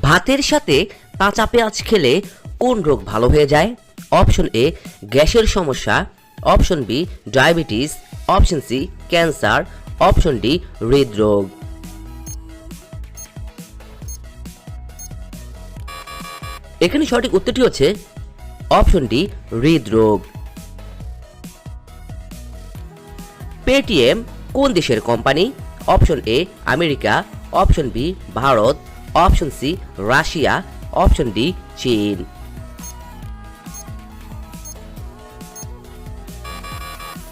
ভাতের সাথে কাঁচা পেঁয়াজ খেলে কোন রোগ ভালো হয়ে যায়? অপশন এ, গ্যাসের সমস্যা। Option B, diabetes. Option C, cancer. Option D, হৃদরোগ। এখানে সঠিক উত্তরটি হচ্ছে অপশন ডি, হৃদরোগ। পেটিএম কোন দেশের company? Option A, America. Option B, Bharat. Option C Russia option D চীন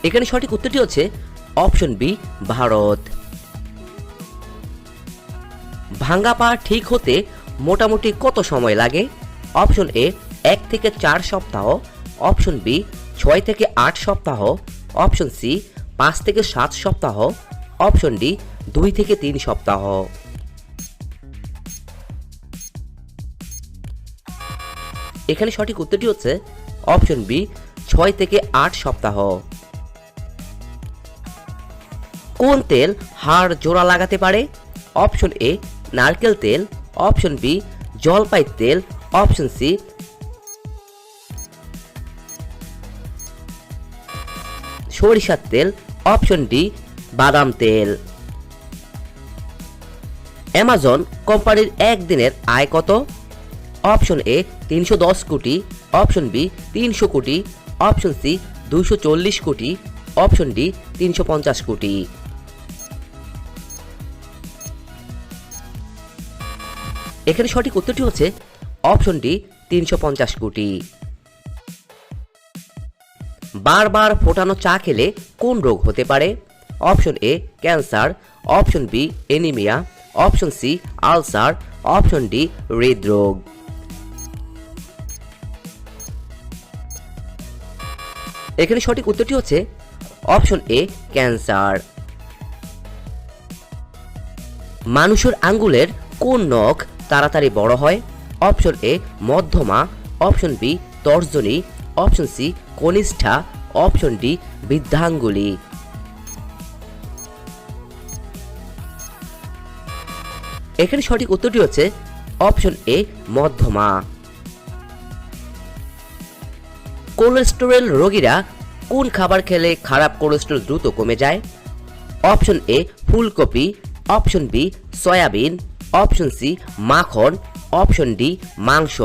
এখানে সঠিক উত্তরটি হচ্ছে অপশন বি ভারত। ভাঙ্গা পা ঠিক হতে মোটামুটি কত সময় লাগে? অপশন এ এক থেকে চার সপ্তাহ। অপশন বি ছয় থেকে আট সপ্তাহ। অপশন সি পাঁচ থেকে সাত সপ্তাহ। অপশন ডি দুই থেকে তিন সপ্তাহ। এখানে সঠিক উত্তরটি হচ্ছে অপশন বি, ছয় থেকে আট সপ্তাহ। কোন তেল হাড় জোড়া লাগাতে পারে? অপশন এ, নারকেল তেল। অপশন বি, জলপাই তেল। অপশন সি, সরিষার তেল। অপশন ডি, বাদাম তেল। অ্যামাজন কোম্পানির একদিনের আয় কত? অপশন এ তিনশো দশ কোটি, অপশন বি তিনশো কোটি, অপশন সি দুইশো চল্লিশ কোটি, অপশন ডি তিনশো পঞ্চাশ কোটি। এখানে সঠিক উত্তরটি হচ্ছে অপশন ডি তিনশো পঞ্চাশ কোটি। বারবার ফোটানো চা খেলে কোন রোগ হতে পারে? Option A cancer, option B anaemia, option C ulcer, option D হৃদরোগ। এখানে সঠিক উত্তরটি হচ্ছে অপশন এ, ক্যান্সার। মানুষের আঙ্গুলের কোন নখ তাড়াতাড়ি বড় হয়? অপশন এ, মধ্যমা। অপশন বি, তর্জনী। অপশন সি, কনিষ্ঠা। অপশন ডি, বৃদ্ধাঙ্গুলি। এখানে সঠিক উত্তরটি হচ্ছে অপশন এ, মধ্যমা। কোলেস্টেরল রোগীরা কোন খাবার খেলে খারাপ কোলেস্টেরল দ্রুত কমে যায়? অপশন এ ফুলকপি। Option B soybean. Option C মাখন। অপশন ডি মাংস।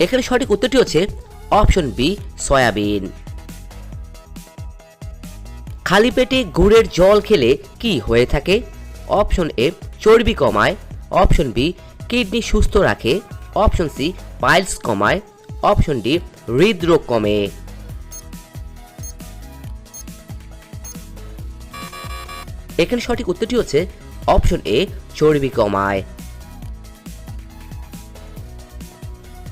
এখানে সঠিক উত্তরটি হচ্ছে অপশন বি সয়াবিন। খালি পেটে গুড়ের জল খেলে কি হয়ে থাকে? অপশন এ চর্বি কমায়। অপশন বি কিডনি সুস্থ রাখে অপশন সি পাইলস কমায় অপশন ডি হৃদরোগ কমে। এখানে সঠিক উত্তরটি হচ্ছে অপশন এ চর্বি কমায়।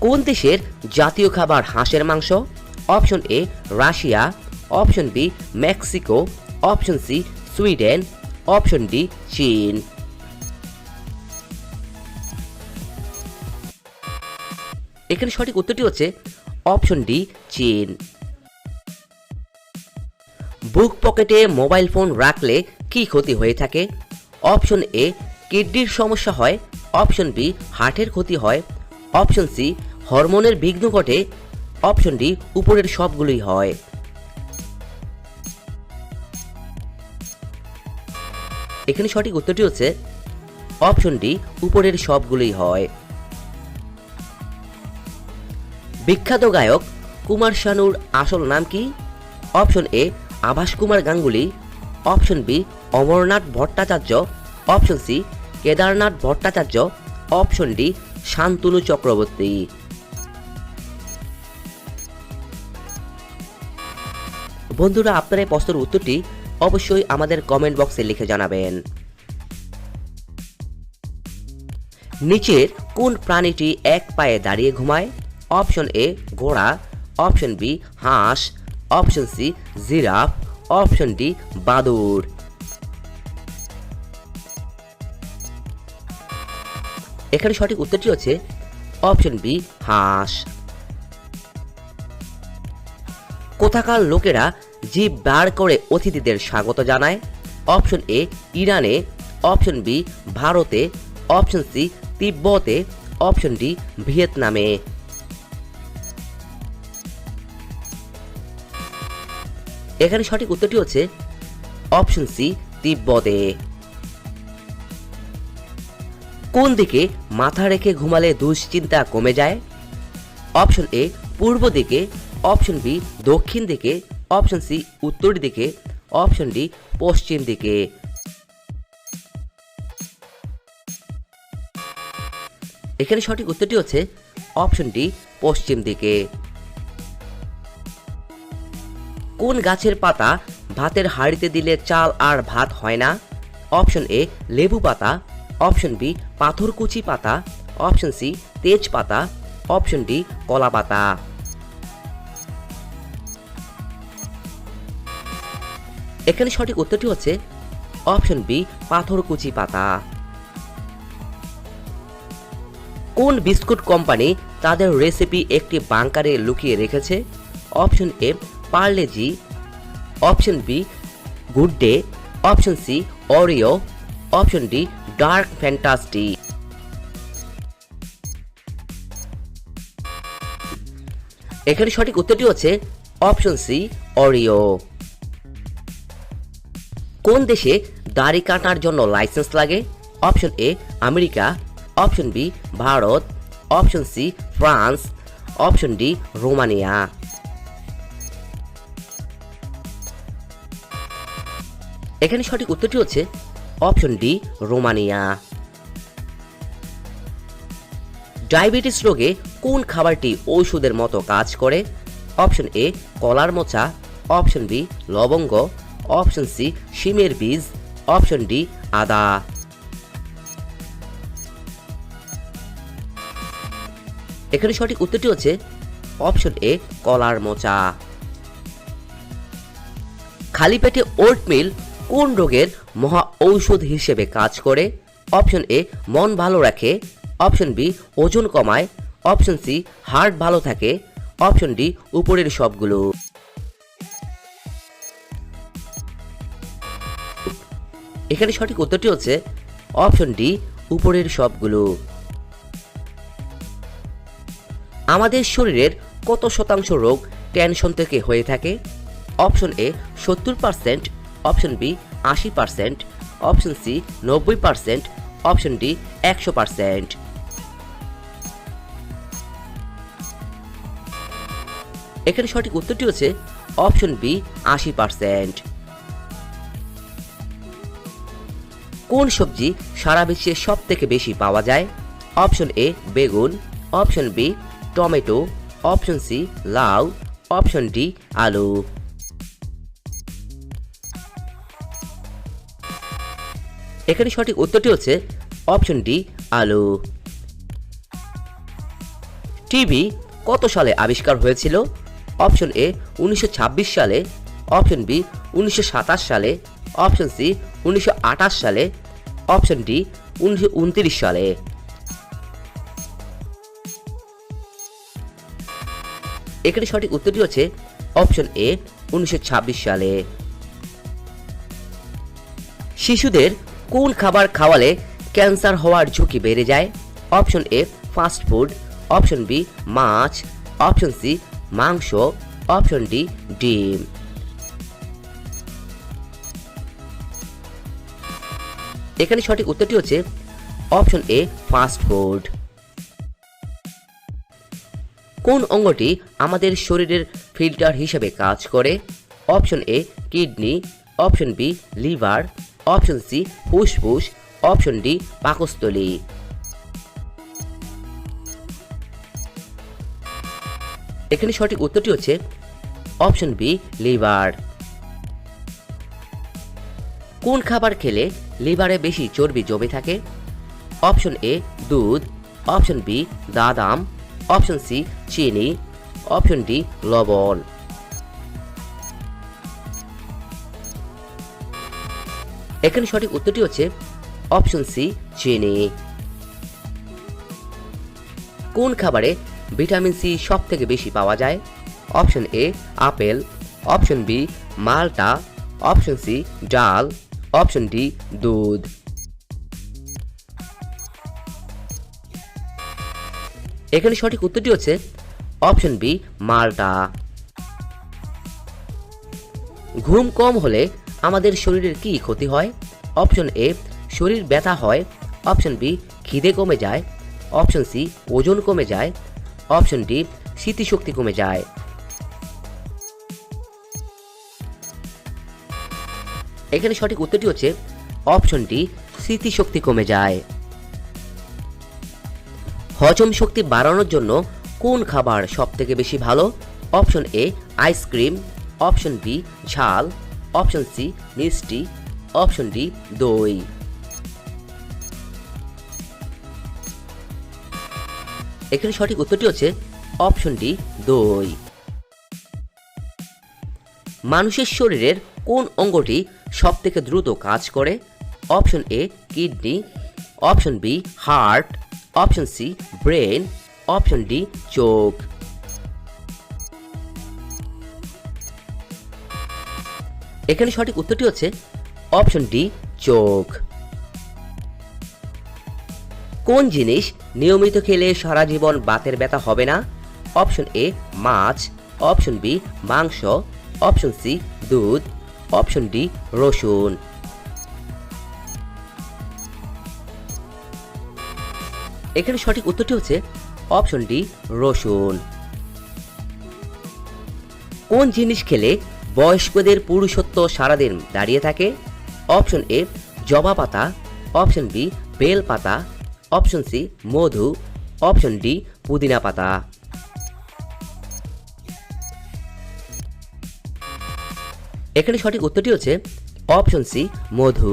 কোন দেশের জাতীয় খাবার হাঁসের মাংস? Option A Russia. Option B Mexico. Option C Sweden. Option D চীন। এখানে সঠিক উত্তরটি হচ্ছে অপশন ডি, চীন। বুক পকেটে মোবাইল ফোন রাখলে কি ক্ষতি হয়ে থাকে? অপশন এ, কিডনির সমস্যা হয়। অপশন বি, হার্টের ক্ষতি হয়। অপশন সি, হরমোনের বিঘ্ন ঘটে। অপশন ডি, উপরের সবগুলোই হয়। এখানে সঠিক উত্তরটি হচ্ছে অপশন ডি, উপরের সবগুলোই হয়। বিখ্যাত গায়ক কুমার শানুর আসল নাম কি? Option A, Abhas Kumar Ganguly. Option B, Amarnath Bhattacharya. Option C, Kedarnath Bhattacharya. Option D, Shantanu Chakraborty. বন্ধুরা, আপনার এই প্রশ্নের উত্তরটি অবশ্যই আমাদের কমেন্ট বক্সে লিখে জানাবেন। নিচের কোন প্রাণীটি এক পায়ে দাঁড়িয়ে ঘুমায়? অপশন এ ঘোড়া, অপশন বি হাঁস, option C giraffe, option D বাদুড়। এখানে সঠিক উত্তরটি হচ্ছে অপশন বি হাঁস। কোথাকার লোকেরা জিভ বার করে অতিথিদের স্বাগত জানায়? অপশন এ ইরানে, অপশন বি ভারতে, অপশন সি তিব্বতে, অপশন ডি ভিয়েতনামে। এখানে সঠিক উত্তরটি হচ্ছে অপশন সি, তিব্বতে। কোন দিকে মাথা রেখে ঘুমালে দুশ্চিন্তা কমে যায়? অপশন এ, পূর্ব দিকে। অপশন বি, দক্ষিণ দিকে। অপশন সি, উত্তর দিকে। অপশন ডি, পশ্চিম দিকে। এখানে সঠিক উত্তরটি হচ্ছে অপশন ডি, পশ্চিম দিকে। কোন গাছের পাতা ভাতের হাঁড়িতে দিলে চাল আর ভাত হয় না? অপশন এ লেবু পাতা। অপশন বি পাথরকুচি পাতা। অপশন সি তেজ পাতা অপশন ডি কলা পাতা। এখানে সঠিক উত্তরটি হচ্ছে অপশন বি পাথরকুচি পাতা। কোন বিস্কুট কোম্পানি তাদের রেসিপি একটি বাংকারে লুকিয়ে রেখেছে? Option A Parle-G option B Good Day option C Oreo option D Dark Fantasy এখানে সঠিক উত্তরটি হচ্ছে অপশন সি অরিও কোন দেশে দাড়ি কাটার জন্য লাইসেন্স লাগে? Option A America option B Bharat option C France option D Romania. এখানে সঠিক উত্তরটি হচ্ছে অপশন ডি, রোমানিয়া। ডায়াবেটিস রোগে কোন খাবারটি ঔষধের মতো কাজ করে? অপশন এ, কলার মোচা। অপশন বি, লবঙ্গ। অপশন সি, শিমের বীজ। অপশন ডি, আদা। এখানে সঠিক উত্তরটি হচ্ছে অপশন এ, কলার মোচা। খালি পেটে ওটমিল কোন রোগের মহা ঔষধ হিসেবে কাজ করে? অপশন এ, মন ভালো রাখে। অপশন বি, ওজন কমায়। অপশন সি হার্ট ভালো থাকে। অপশন ডি, উপরের সবগুলো। এখানে সঠিক উত্তরটি হচ্ছে অপশন ডি, উপরের সবগুলো। আমাদের শরীরের কত শতাংশ রোগ টেনশন থেকে হয়ে থাকে? অপশন এ, সত্তর পার্সেন্ট অপশন বি, আশি পার্সেন্ট, অপশন সি, নব্বই পার্সেন্ট, অপশন ডি, একশো পার্সেন্ট। এখানে সঠিক উত্তরটি হচ্ছে অপশন বি, আশি পার্সেন্ট। কোন সবজি সারা বিশ্বে সব থেকে বেশি পাওয়া যায়? অপশন এ, বেগুন, option B, tomato, option C, লাউ, অপশন ডি, আলু। এখানে সঠিক উত্তরটি হচ্ছে অপশন ডি, আলু। টিভি কত সালে আবিষ্কার হয়েছিল? অপশন এ, উনিশশো ছাব্বিশ সালে। অপশন বি, উনিশশো সাতাশ সালে। অপশন সি, উনিশশো সালে। অপশন ডি, উনিশশো ঊনত্রিশ সালে। এখানে সঠিক উত্তরটি হচ্ছে অপশন এ, উনিশশো ছাব্বিশ সালে। শিশুদের কোন খাবার খাওয়ালে ক্যান্সার হওয়ার ঝুঁকি বেড়ে যায়? Option A fast food option B, much, option C, মাংস, অপশন ডি, ডিম। এখানে সঠিক উত্তরটি হচ্ছে অপশন এ ফাস্ট ফুড কোন অঙ্গটি আমাদের শরীরের ফিল্টার হিসেবে কাজ করে? Option A, kidney option B, liver. Option C, ফুসফুস। অপশন ডি, পাকস্থলী। এখানে সঠিক উত্তরটি হচ্ছে অপশন বি, লিভার। কোন খাবার খেলে লিভারে বেশি চর্বি জমে থাকে? অপশন এ, দুধ। অপশন বি, বাদাম। অপশন সি, চিনি। অপশন ডি, লবণ। এখানে সঠিক উত্তরটি হচ্ছে অপশন সি, চিনি। কোন খাবারে ভিটামিন সি সব থেকে বেশি পাওয়া যায়? Option A, apple. Option B, মালটা। অপশন সি, ডাল। অপশন ডি, দুধ। এখানে সঠিক উত্তরটি হচ্ছে অপশন বি, মালটা। ঘুম কম হলে আমাদের শরীরের কি ক্ষতি হয়? অপশন এ শরীর ব্যথা হয়। অপশন বি খিদে কমে যায়। অপশন সি ওজন কমে যায়। অপশন ডি স্মৃতিশক্তি কমে যায়। এখানে সঠিক উত্তরটি হচ্ছে অপশন ডি স্মৃতিশক্তি কমে যায়। হজম শক্তি বাড়ানোর জন্য কোন খাবার সবথেকে বেশি ভালো? Option A ice cream. Option B ঝাল। অপশন সি মিষ্টি অপশন ডি, দই। এখানে সঠিক উত্তরটি হচ্ছে অপশন ডি, দই। মানুষের শরীরের কোন অঙ্গটি সবথেকে দ্রুত কাজ করে? Option A, kidney. Option B, heart. Option C, brain. Option D, চোখ। এখানে সঠিক উত্তরটি হচ্ছে অপশন ডি, চোখ। কোন জিনিস নিয়মিত খেলে সারা জীবন বাতের ব্যথা হবে না? অপশন এ, মাছ। অপশন বি, মাংস। অপশন সি, দুধ। অপশন ডি, রসুন। এখানে সঠিক উত্তরটি হচ্ছে অপশন ডি, রসুন। কোন জিনিস খেলে বয়স্কদের পুরুষত্ব সারাদিন দাঁড়িয়ে থাকে। অপশন এ জবা পাতা অপশন বি বেল পাতা অপশন সি, মধু। অপশন ডি, পুদিনা পাতা। এখানে সঠিক উত্তরটি হচ্ছে অপশন সি, মধু।